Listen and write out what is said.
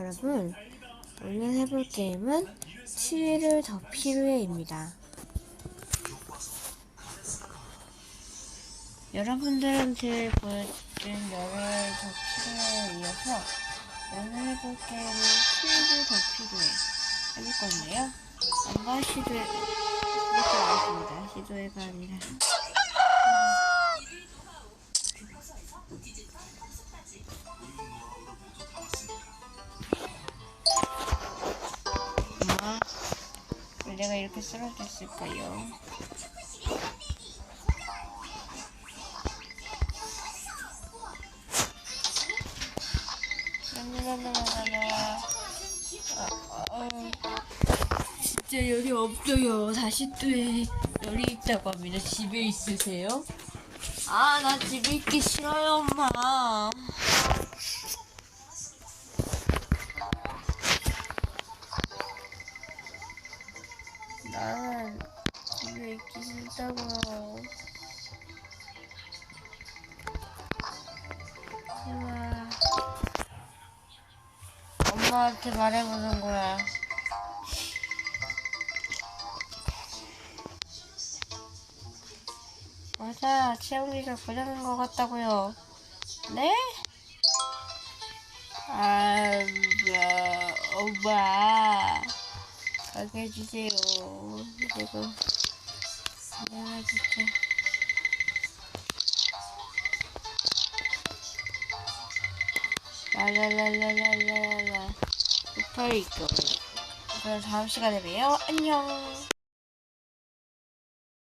여러분, 오늘 해볼 게임은 7일을 더 필요해입니다. 여러분들한테 보여준 열을 더 필요해에 이어서 오늘 해볼 게임은 7일을 더 필요해 해볼 건데요. 한번 시도해 보겠습니다. 시도해가 아니라. 내가 이렇게 쓰러졌을까요? 진짜 열이 없어요. 다시 또 해. 열이 있다고 합니다. 집에 있으세요? 아, 나 집에 있기 싫어요, 엄마. 나는 집에 있기 싫다고요. 제발. 엄마한테 말해보는 거야. 맞아, 채용기가 고장난 것 같다고요. 네? 아, 뭐, 엄마. 가게 해주세요. 그리고, 내가 진짜. 라라라라라라라. 급할 거. 그럼 다음 시간에 봬요. 안녕.